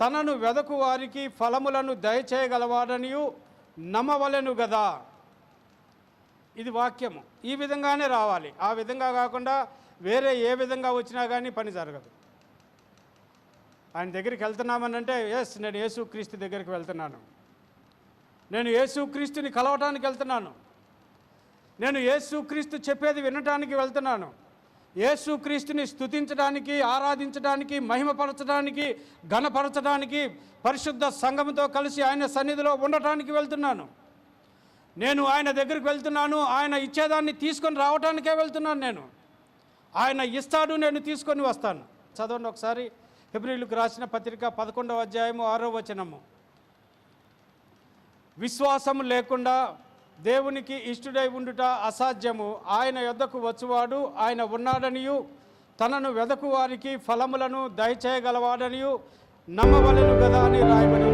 తనను వెదకు వారికి ఫలములను దయచేయగలవాడనియు నమ్మవలెను గదా. ఇది వాక్యము. ఈ విధంగానే రావాలి. ఆ విధంగా కాకుండా వేరే ఏ విధంగా వచ్చినా కానీ పని జరగదు. ఆయన దగ్గరికి వెళ్తున్నామని అంటే ఎస్ నేను యేసుక్రీస్తు దగ్గరికి వెళ్తున్నాను. నేను యేసుక్రీస్తుని కలవటానికి వెళ్తున్నాను. నేను యేసుక్రీస్తు చెప్పేది వినటానికి వెళ్తున్నాను. యేసుక్రీస్తుని స్థుతించడానికి ఆరాధించడానికి మహిమపరచడానికి ఘనపరచడానికి పరిశుద్ధ సంఘంతో కలిసి ఆయన సన్నిధిలో ఉండటానికి వెళ్తున్నాను. నేను ఆయన దగ్గరికి వెళ్తున్నాను. ఆయన ఇచ్చేదాన్ని తీసుకొని రావటానికే వెళ్తున్నాను నేను. ఆయన ఇస్తాడు నేను తీసుకొని వస్తాను. చదవండి ఒకసారి. ఫిబ్రిలకు రాసిన పత్రిక పదకొండవ అధ్యాయము ఆరో వచనము. విశ్వాసము లేకుండా దేవునికి ఇష్టుడై ఉండుట అసాధ్యము. ఆయన యొద్దకు వచ్చువాడు ఆయన ఉన్నాడనియు. తనను వెదకు వారికి ఫలములను దయచేయగలవాడనియు. నమ్మవలెను కదా అని రాయబడి